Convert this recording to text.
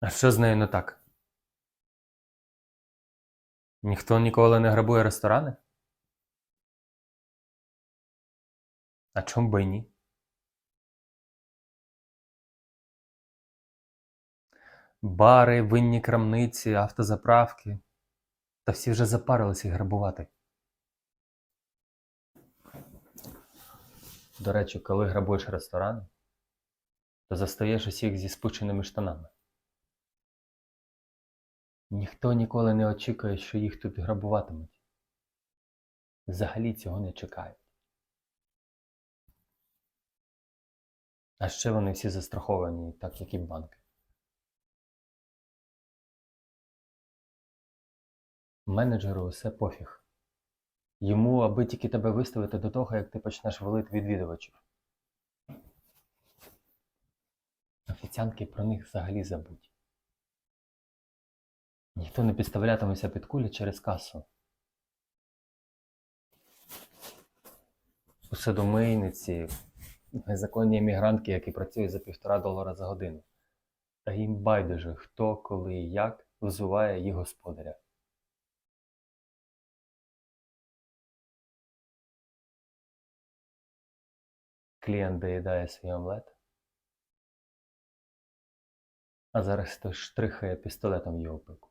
А що з нею не так? Ніхто ніколи не грабує ресторани? А чом би ні? Бари, винні крамниці, автозаправки. Та всі вже запарилися їх грабувати. До речі, коли грабуєш ресторани, то застаєш усіх зі спущеними штанами. Ніхто ніколи не очікує, що їх тут грабуватимуть. Взагалі цього не чекають. А ще вони всі застраховані, так як і банки. Менеджеру усе пофіг. Йому аби тільки тебе виставити до того, як ти почнеш валити відвідувачів. Офіціантки про них взагалі забудь. Ніхто не підставлятиметься під кулі через касу. Посудомийниці, незаконні емігрантки, які працюють за півтора долара за годину. Та їм байдуже, хто, коли і як взуває їх господаря. Клієнт доїдає свій омлет, а зараз хтось штрихає пістолетом його пику.